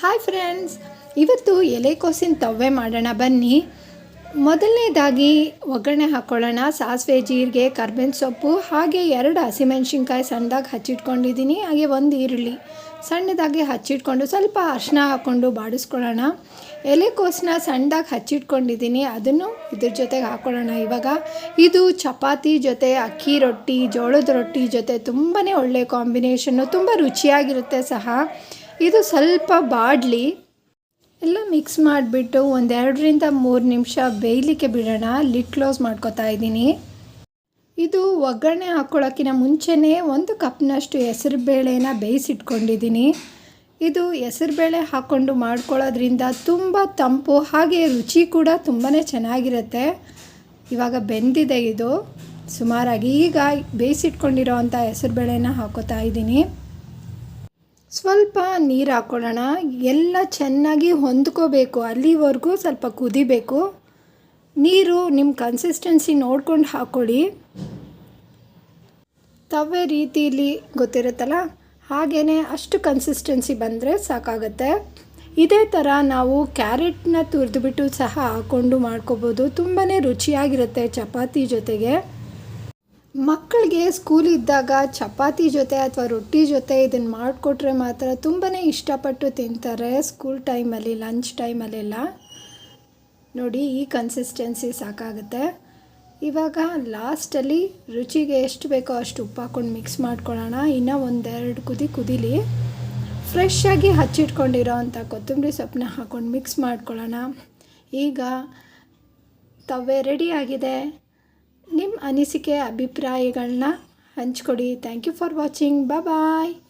Hi friends ಇವತ್ತು ಎಲೆಕೋಸಿನ ತವ್ವೆ ಮಾಡೋಣ, ಬನ್ನಿ. ಮೊದಲನೇದಾಗಿ ಒಗ್ಗರಣೆ ಹಾಕ್ಕೊಳ್ಳೋಣ ಸಾಸಿವೆ, ಜೀರಿಗೆ, ಕರ್ಬೇವಿನ ಸೊಪ್ಪು, ಹಾಗೆ ಎರಡು ಹಸಿಮೆಣ್ಸಿನ್ಕಾಯಿ ಸಣ್ಣದಾಗಿ ಹಚ್ಚಿಟ್ಕೊಂಡಿದ್ದೀನಿ. ಹಾಗೆ ಒಂದು ಈರುಳ್ಳಿ ಸಣ್ಣದಾಗಿ ಹಚ್ಚಿಟ್ಕೊಂಡು ಸ್ವಲ್ಪ ಅರಿಶಿನ ಹಾಕ್ಕೊಂಡು ಬಾಡಿಸ್ಕೊಳ್ಳೋಣ. ಎಲೆಕೋಸನ್ನ ಸಣ್ಣದಾಗಿ ಹಚ್ಚಿಟ್ಕೊಂಡಿದ್ದೀನಿ. ಅದನ್ನು ಇದ್ರ ಜೊತೆಗೆ ಹಾಕ್ಕೊಳ್ಳೋಣ ಇವಾಗ. ಇದು ಚಪಾತಿ ಜೊತೆ, ಅಕ್ಕಿ ರೊಟ್ಟಿ, ಜೋಳದ ರೊಟ್ಟಿ ಜೊತೆ ತುಂಬಾ ಒಳ್ಳೆಯ ಕಾಂಬಿನೇಷನ್ನು, ತುಂಬ ರುಚಿಯಾಗಿರುತ್ತೆ ಸಹ. ಇದು ಸ್ವಲ್ಪ ಬಾಡಲಿ. ಎಲ್ಲ ಮಿಕ್ಸ್ ಮಾಡಿಬಿಟ್ಟು ಒಂದೆರಡರಿಂದ ಮೂರು ನಿಮಿಷ ಬೇಯಲಿಕ್ಕೆ ಬಿಡೋಣ. ಲಿಡ್ ಕ್ಲೋಸ್ ಮಾಡ್ಕೋತಾ ಇದ್ದೀನಿ. ಇದು ಒಗ್ಗರಣೆ ಹಾಕ್ಕೊಳ್ಳೋಕ್ಕಿಂತ ಮುಂಚೆನೇ ಒಂದು ಕಪ್ನಷ್ಟು ಹೆಸರುಬೇಳೆನ ಬೇಯಿಸಿಟ್ಕೊಂಡಿದ್ದೀನಿ. ಇದು ಹೆಸರುಬೇಳೆ ಹಾಕ್ಕೊಂಡು ಮಾಡ್ಕೊಳ್ಳೋದ್ರಿಂದ ತುಂಬ ತಂಪು, ಹಾಗೆ ರುಚಿ ಕೂಡ ತುಂಬಾ ಚೆನ್ನಾಗಿರುತ್ತೆ. ಇವಾಗ ಬೆಂದಿದೆ ಇದು. ಸುಮಾರಾಗಿ ಈಗ ಬೇಯಿಸಿಟ್ಕೊಂಡಿರೋ ಅಂಥ ಹೆಸರುಬೇಳೆನ ಹಾಕೋತಾ ಇದ್ದೀನಿ. ಸ್ವಲ್ಪ ನೀರು ಹಾಕ್ಕೊಳ್ಳೋಣ ಎಲ್ಲ ಚೆನ್ನಾಗಿ ಹೊಂದ್ಕೋಬೇಕು. ಅಲ್ಲಿವರೆಗೂ ಸ್ವಲ್ಪ ಕುದಿಬೇಕು. ನೀರು ನಿಮ್ಮ ಕನ್ಸಿಸ್ಟೆನ್ಸಿ ನೋಡ್ಕೊಂಡು ಹಾಕ್ಕೊಳ್ಳಿ ತವೆ ರೀತಿಲಿ ಗೊತ್ತಿರುತ್ತಲ್ಲ? ಹಾಗೇ ಅಷ್ಟು ಕನ್ಸಿಸ್ಟೆನ್ಸಿ ಬಂದರೆ ಸಾಕಾಗುತ್ತೆ. ಇದೇ ಥರ ನಾವು ಕ್ಯಾರೆಟ್ನ ತುರಿದುಬಿಟ್ಟು ಸಹ ಹಾಕ್ಕೊಂಡು ಮಾಡ್ಕೋಬೋದು. ತುಂಬಾ ರುಚಿಯಾಗಿರುತ್ತೆ ಚಪಾತಿ ಜೊತೆಗೆ. ಮಕ್ಕಳಿಗೆ ಸ್ಕೂಲ್ ಇದ್ದಾಗ ಚಪಾತಿ ಜೊತೆ ಅಥವಾ ರೊಟ್ಟಿ ಜೊತೆ ಇದನ್ನು ಮಾಡಿಕೊಟ್ರೆ ಮಾತ್ರ ತುಂಬಾ ಇಷ್ಟಪಟ್ಟು ತಿಂತಾರೆ ಸ್ಕೂಲ್ ಟೈಮಲ್ಲಿ ಲಂಚ್ ಟೈಮಲ್ಲೆಲ್ಲ ನೋಡಿ, ಈ ಕನ್ಸಿಸ್ಟೆನ್ಸಿ ಸಾಕಾಗುತ್ತೆ. ಇವಾಗ ಲಾಸ್ಟಲ್ಲಿ ರುಚಿಗೆ ಎಷ್ಟು ಬೇಕೋ ಅಷ್ಟು ಉಪ್ಪು ಹಾಕ್ಕೊಂಡು ಮಿಕ್ಸ್ ಮಾಡ್ಕೊಳ್ಳೋಣ. ಇನ್ನೂ ಒಂದೆರಡು ಕುದಿ ಕುದಿಲಿ. ಫ್ರೆಶ್ ಆಗಿ ಹಚ್ಚಿಟ್ಕೊಂಡಿರೋ ಕೊತ್ತಂಬರಿ ಸೊಪ್ಪನ್ನ ಹಾಕ್ಕೊಂಡು ಮಿಕ್ಸ್ ಮಾಡ್ಕೊಳ್ಳೋಣ. ಈಗ ತವೆ ರೆಡಿ ಆಗಿದೆ. ನಿಮ್ಮ ಅನಿಸಿಕೆ ಅಭಿಪ್ರಾಯಗಳನ್ನ ಹಂಚಿಕೊಡಿ. Thank you for watching bye